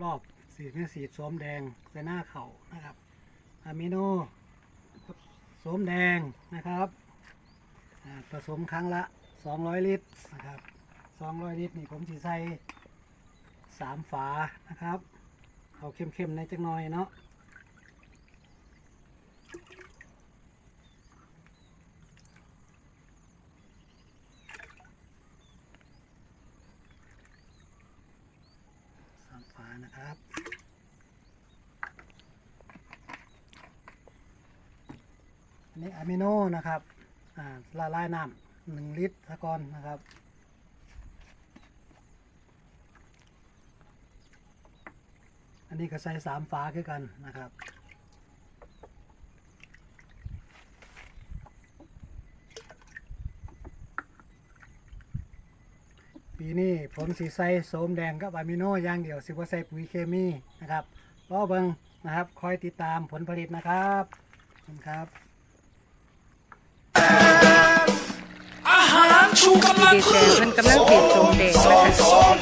รอบสีเนี่ยสีสมแดงใส่หน้าเข่านะครับอะมิโนสมแดงนะครับผสมครั้งละ 200 ลิตรนะครับ 200 ลิตรนี่ผมสีใส่สามฝานะครับ เอาเข้มๆในจักหน่อยเนาะ สามฝา นะครับ อันนี้อะมิโนนะครับละลายน้ำหนึ่งลิตรตะกอนนะครับอันนี้ก็ใส่สามฝาคือกันนะครับ ปีนี้ผมสีใส่โสมแดงกับอะมิโนอย่างเดียวสิว่าใส่ปุ๋ยเคมีนะครับรอเบิงนะครับคอยติดตามผลผลิตนะครับขอบคุณครับดีเจเพิ่นกำลังติดชมเด็กนะคะช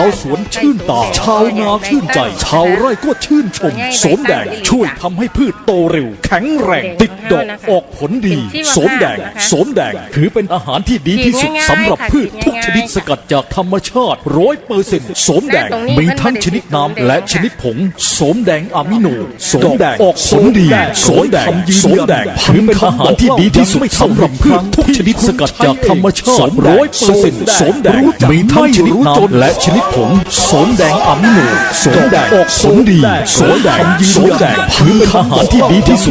าวสวนชื่นตา ชาวนาชื่นใจ ชาวไร่ก็ชื่นชมโสมแดงช่วยทำให้พืชโตเร็ว แข็งแรงติดดอกออกผลดีโสมแดงโสมแดงถือเป็นอาหารที่ดีที่สุดสำหรับพืชทุกชนิดสกัดจากธรรมชาติร้อยเปอร์เซ็นต์โสมแดงมีทั้งชนิดน้ำและชนิดผงโสมแดงอะมิโนโสมแดงออกผลดีโสมแดงโสมแดงถือเป็นอาหารที่ดีที่สุดสำหรับพืชทุกชนิดสกัดจากธรรมชาติร้อยเปอร์เซ็นต์โสมแดงมีทั้งชนิดน้ำและชนิดผงโสมแดงอะมิโนโสมแดงออกผลดีโสมแดงโสมแดงพื้นทหารที่ดีที่สุด